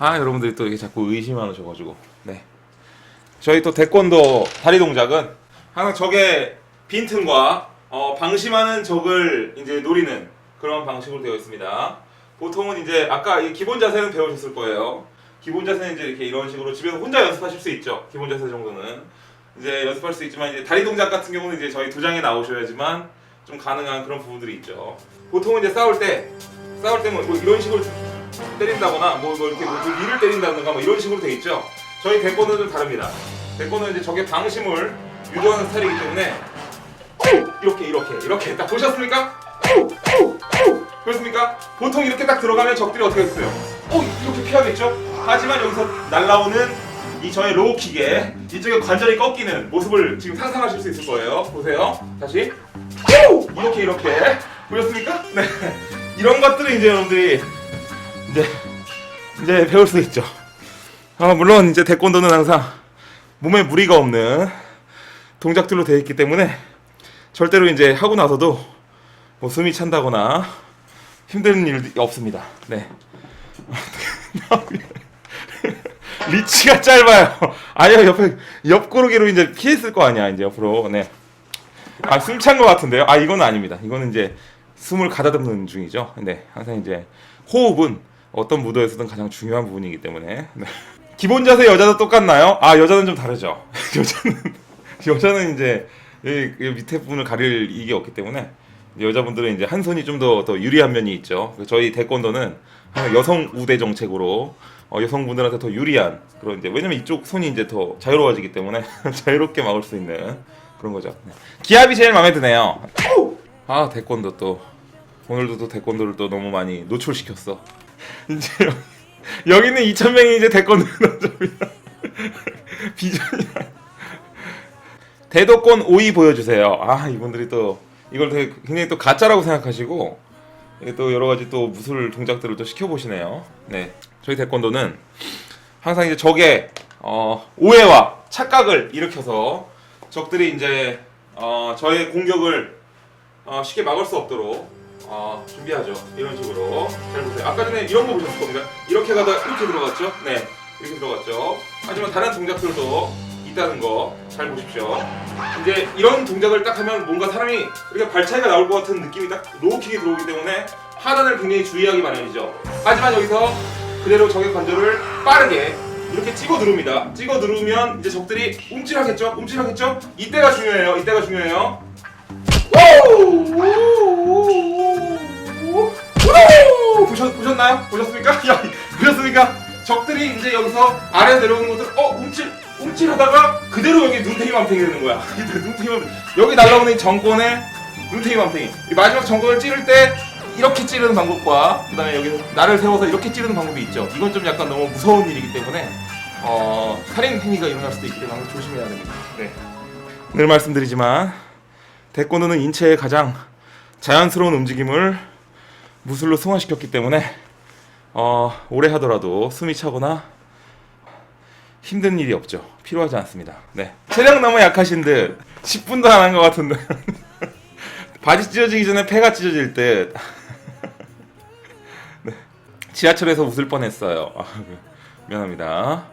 아 여러분들이 또 이렇게 자꾸 의심하셔가지고 네 저희 또 태권도 다리 동작은 항상 적의 빈틈과 어, 방심하는 적을 이제 노리는 그런 방식으로 되어 있습니다. 보통은 이제 아까 이 기본 자세는 배우셨을 거예요. 기본 자세는 이제 이렇게 이런 식으로 집에서 혼자 연습하실 수 있죠. 기본 자세 정도는 이제 연습할 수 있지만 이제 다리 동작 같은 경우는 이제 저희 도장에 나오셔야지만 좀 가능한 그런 부분들이 있죠. 보통은 이제 싸울 때 싸울 때는 뭐 이런 식으로 때린다거나 뭐, 뭐 이렇게 뭐 위를 때린다든가 뭐 이런 식으로 돼 있죠. 저희 대권은 좀 다릅니다. 대권은 이제 적의 방심을 유도하는 스타일이기 때문에 이렇게 이렇게 이렇게 딱 보셨습니까? 그렇습니까? 보통 이렇게 딱 들어가면 적들이 어떻게 했어요? 어 이렇게 피하겠죠? 하지만 여기서 날라오는 이 저의 로우킥에 이쪽에 관절이 꺾이는 모습을 지금 상상하실 수 있을 거예요. 보세요. 다시 이렇게 이렇게 보셨습니까? 네 이런 것들을 이제 여러분들이 이제 이제 배울 수 있죠. 아, 물론 이제 태권도는 항상 몸에 무리가 없는 동작들로 되어 있기 때문에 절대로 이제 하고 나서도 뭐 숨이 찬다거나 힘든 일이 없습니다. 네. 리치가 짧아요. 아니요 옆에 옆구르기로 이제 피했을 거 아니야 이제 옆으로. 네. 아 숨 찬 것 같은데요? 아 이거는 아닙니다. 이거는 이제 숨을 가다듬는 중이죠. 네. 항상 이제 호흡은 어떤 무도에서든 가장 중요한 부분이기 때문에. 네. 기본 자세 여자도 똑같나요? 아 여자는 좀 다르죠. 여자는 여자는 이제 이, 이 밑에 부분을 가릴 이게 없기 때문에 여자분들은 이제 한 손이 좀 더 더 유리한 면이 있죠. 저희 태권도는 여성 우대 정책으로 어, 여성분들한테 더 유리한 그런 이제 왜냐면 이쪽 손이 이제 더 자유로워지기 때문에 자유롭게 막을 수 있는 그런 거죠. 네. 기압이 제일 마음에 드네요. 아 태권도 또 오늘도 또 태권도를 또 너무 많이 노출시켰어. 이제 여기, 여기는 2천 명이 이제 태권도 남자입니다. 비전이야. 대도권 5위 보여주세요. 아 이분들이 또 이걸 되게 굉장히 또 가짜라고 생각하시고 또 여러 가지 또 무술 동작들을 또 시켜보시네요. 네, 저희 태권도는 항상 이제 적의 어, 오해와 착각을 일으켜서 적들이 이제 어, 저의 공격을 어, 쉽게 막을 수 없도록 어, 준비하죠. 이런 식으로 잘 보세요. 아까 전에 이런 거 보셨을 겁니다. 이렇게 가다 이렇게 들어갔죠? 네, 이렇게 들어갔죠. 하지만 다른 동작들도 있다는 거 잘 보십시오. 이제 이런 동작을 딱 하면 뭔가 사람이 이렇게 발 차이가 나올 것 같은 느낌이 딱 로우킥이 들어오기 때문에 하단을 굉장히 주의하기 마련이죠. 하지만 여기서 그대로 적의 관절을 빠르게 이렇게 찍어 누릅니다. 찍어 누르면 이제 적들이 움찔하겠죠? 움찔하겠죠? 이때가 중요해요. 이때가 중요해요. 보셨, 보셨나요? 보셨습니까? 야, 보셨습니까? 적들이 이제 여기서 아래 내려오는 것들 어 움찔 움찔하다가 그대로 여기 눈탱이 맘탱이 되는 거야. 눈탱이 맘 여기 날라오는 이 정권의 눈탱이 맘탱이. 이 마지막 정권을 찌를 때 이렇게 찌르는 방법과 그다음에 여기 나를 세워서 이렇게 찌르는 방법이 있죠. 이건 좀 약간 너무 무서운 일이기 때문에 어 살인 행위가 일어날 수도 있기 때문에 조심해야 됩니다. 네. 늘 말씀드리지만 태권도는 인체의 가장 자연스러운 움직임을 무술로 승화시켰기 때문에 어, 오래 하더라도 숨이 차거나 힘든 일이 없죠. 필요하지 않습니다. 네. 체력 너무 약하신 듯 10분도 안 한 것 같은데 바지 찢어지기 전에 폐가 찢어질 듯 네. 지하철에서 웃을 뻔했어요. 아, 미안합니다.